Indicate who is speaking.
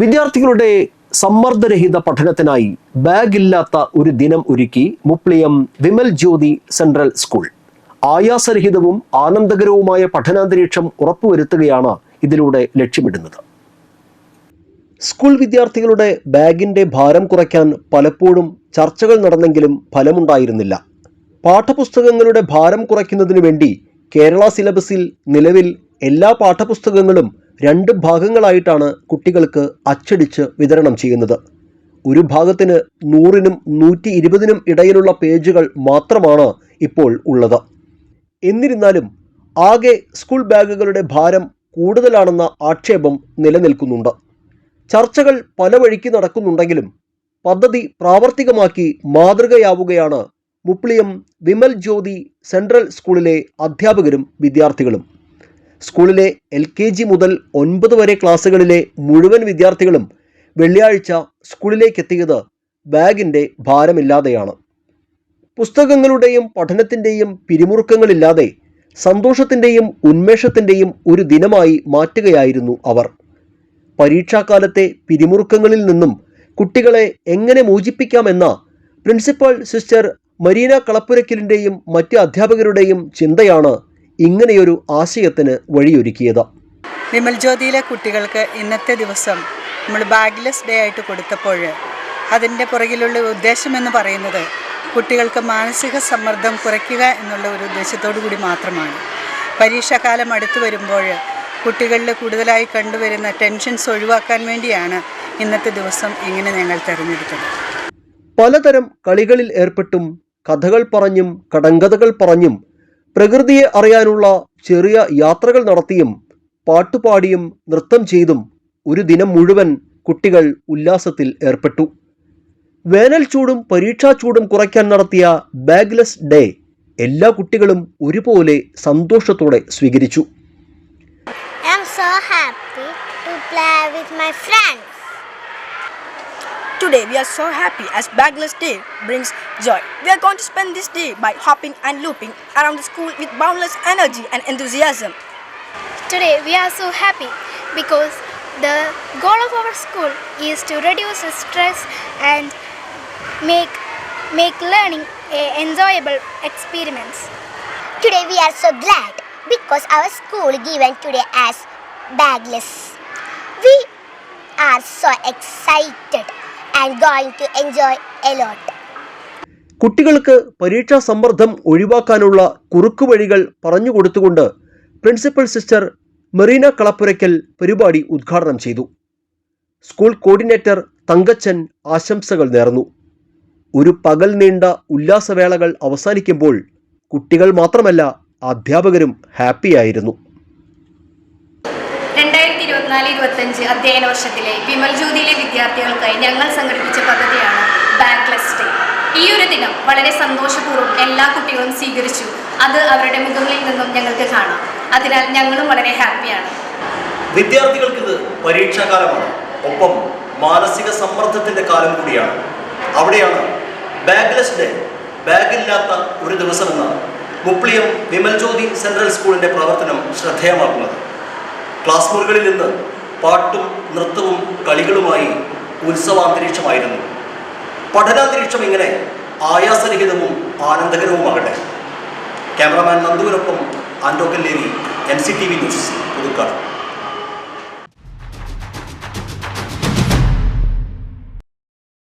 Speaker 1: വിദ്യാർത്ഥികളുടെ സമ്മർദ്ദരഹിത പഠനത്തിനായി ബാഗ് ഇല്ലാത്ത ഒരു ദിനം ഒരുക്കി മുപ്ലിയം വിമൽ ജ്യോതി സെൻട്രൽ സ്കൂൾ. ആയാസരഹിതവും ആനന്ദകരവുമായ പഠനാന്തരീക്ഷം ഉറപ്പുവരുത്തുകയാണ് ഇതിലൂടെ ലക്ഷ്യമിടുന്നത്. സ്കൂൾ വിദ്യാർത്ഥികളുടെ ബാഗിന്റെ ഭാരം കുറയ്ക്കാൻ പലപ്പോഴും ചർച്ചകൾ നടന്നെങ്കിലും ഫലമുണ്ടായിരുന്നില്ല. പാഠപുസ്തകങ്ങളുടെ ഭാരം കുറയ്ക്കുന്നതിനു വേണ്ടി കേരള സിലബസിൽ നിലവിൽ എല്ലാ പാഠപുസ്തകങ്ങളും രണ്ട് ഭാഗങ്ങളായിട്ടാണ് കുട്ടികൾക്ക് അച്ചടിച്ച് വിതരണം ചെയ്യുന്നത്. ഒരു ഭാഗത്തിന് നൂറിനും നൂറ്റി ഇരുപതിനും ഇടയിലുള്ള പേജുകൾ മാത്രമാണ് ഇപ്പോൾ ഉള്ളത്. എന്നിരുന്നാലും ആകെ സ്കൂൾ ബാഗുകളുടെ ഭാരം കൂടുതലാണെന്ന ആക്ഷേപം നിലനിൽക്കുന്നുണ്ട്. ചർച്ചകൾ പല വഴിക്ക് നടക്കുന്നുണ്ടെങ്കിലും പദ്ധതി പ്രാവർത്തികമാക്കി മാതൃകയാവുകയാണ് മുപ്ലിയം വിമൽ ജ്യോതി സെൻട്രൽ സ്കൂളിലെ അധ്യാപകരും വിദ്യാർത്ഥികളും. സ്കൂളിലെ എൽ കെ ജി മുതൽ ഒൻപത് വരെ ക്ലാസ്സുകളിലെ മുഴുവൻ വിദ്യാർത്ഥികളും വെള്ളിയാഴ്ച സ്കൂളിലേക്കെത്തിയത് ബാഗിന്റെ ഭാരമില്ലാതെയാണ്. പുസ്തകങ്ങളുടെയും പഠനത്തിന്റെയും പിരിമുറുക്കങ്ങളില്ലാതെ സന്തോഷത്തിന്റെയും ഉന്മേഷത്തിന്റെയും ഒരു ദിനമായി മാറ്റുകയായിരുന്നു അവർ. പരീക്ഷാകാലത്തെ പിരിമുറുക്കങ്ങളിൽ നിന്നും കുട്ടികളെ എങ്ങനെ മോചിപ്പിക്കാമെന്ന പ്രിൻസിപ്പൽ സിസ്റ്റർ മരീന കളപ്പുരക്കലിന്റെയും മറ്റ് അധ്യാപകരുടെയും ചിന്തയാണ് ഇങ്ങനെയൊരു ആശയത്തിന് വഴിയൊരുക്കിയത്.
Speaker 2: വിമൽ ജ്യോതിയിലെ കുട്ടികൾക്ക് ഇന്നത്തെ ദിവസം നമ്മൾ ബാഗ്ലെസ് ഡേ ആയിട്ട് കൊടുത്തപ്പോൾ അതിന്റെ പുറകിലുള്ള ഉദ്ദേശം എന്ന് പറയുന്നത് കുട്ടികൾക്ക് മാനസിക സമ്മർദ്ദം കുറയ്ക്കുക എന്നുള്ള ഒരു ഉദ്ദേശത്തോടു കൂടി മാത്രമാണ്. പരീക്ഷാകാലം അടുത്തു വരുമ്പോൾ കുട്ടികളിൽ കൂടുതലായി കണ്ടുവരുന്ന ടെൻഷൻസ് ഒഴിവാക്കാൻ വേണ്ടിയാണ് ഇന്നത്തെ ദിവസം ഇങ്ങനെ ഞങ്ങൾ തിരഞ്ഞെടുത്തത്.
Speaker 1: പലതരം കളികളിൽ ഏർപ്പെട്ടും കഥകൾ പറഞ്ഞും കടങ്കഥകൾ പറഞ്ഞും പ്രകൃതിയെ അറിയാനുള്ള ചെറിയ യാത്രകൾ നടത്തിയും പാട്ടുപാടിയും നൃത്തം ചെയ്തും ഒരു ദിനം മുഴുവൻ കുട്ടികൾ ഉല്ലാസത്തിൽ ഏർപ്പെട്ടു വേനൽ ചൂടും പരീക്ഷാ ചൂടും കുറയ്ക്കാൻ നടത്തിയ ബാഗ്ലെസ് ഡേ എല്ലാ കുട്ടികളും ഒരുപോലെ സന്തോഷത്തോടെ സ്വീകരിച്ചു
Speaker 3: I am so happy to play with my friends.
Speaker 4: Today we are so happy as Bagless Day brings joy. We are going to spend this day by hopping and looping around the school with boundless energy and enthusiasm.
Speaker 3: Today we are so happy because the goal of our school is to reduce stress and make make learning a enjoyable experience.
Speaker 5: Today we are so glad because our school given today as bagless. We are so excited and going to enjoy a lot.
Speaker 1: കുട്ടികൾക്ക് പരീക്ഷാ സമ്മർദ്ദം ഒഴിവാക്കാനുള്ള കുറുക്കുവഴികൾ പറഞ്ഞുകൊടുത്തുകൊണ്ട് principal sister Merina Kalappurakkal പരിപാടി ഉദ്ഘാടനം ചെയ്തു. School coordinator Thankachan ആശംസകൾ നേർന്നു. ഒരു പകൽ നീണ്ട ഉല്ലാസവേളകൾ അവസാനിക്കുമ്പോൾ കുട്ടികൾ മാത്രമല്ല അധ്യാപകരും ഹാപ്പിയായിരുന്നു.
Speaker 6: ഇരുപത്തിനാല് ഇരുപത്തഞ്ച് അധ്യയന വർഷത്തിലെ വിമൽ ജ്യോതിയിലെ വിദ്യാർത്ഥികൾക്കായി ഞങ്ങൾ സംഘടിപ്പിച്ച പദ്ധതിയാണ് ബാക്ക്ലെസ് ഡേ ഈ ഒരു ദിനം വളരെ സന്തോഷപൂർവം എല്ലാ കുട്ടികളും സ്വീകരിച്ചു. അത് അവരുടെ മുഖങ്ങളിൽ നിന്നും ഞങ്ങൾക്ക് കാണാം. അതിനാൽ ഞങ്ങളും വളരെ ഹാപ്പിയാണ്.
Speaker 7: വിദ്യാർത്ഥികൾക്ക് ഇത് പരീക്ഷാകാലമാണ്. ഒപ്പം മാനസിക സമ്മർദ്ദത്തിന്റെ കാലം കൂടിയാണ്. അവിടെയാണ് ബാഗ്ലെസ് ഡേ ബാഗില്ലാത്ത ഒരു ദിവസമെന്ന മുപ്ലിയം വിമൽ ജ്യോതി സെൻട്രൽ സ്കൂളിന്റെ പ്രവർത്തനം ശ്രദ്ധേയമാക്കുന്നത്. ക്ലാസ് മുറികളിൽ നിന്ന് പാട്ടും നൃത്തവും കളികളുമായി ഉത്സവാന്തരീക്ഷമായിരുന്നു. പഠനാന്തരീക്ഷം ഇങ്ങനെ ആയാസരഹിതവും ആനന്ദകരവുമാകട്ടെ. Cameraman നന്ദുവിനൊപ്പം Ando Kalleri N C T V news Puthukkad.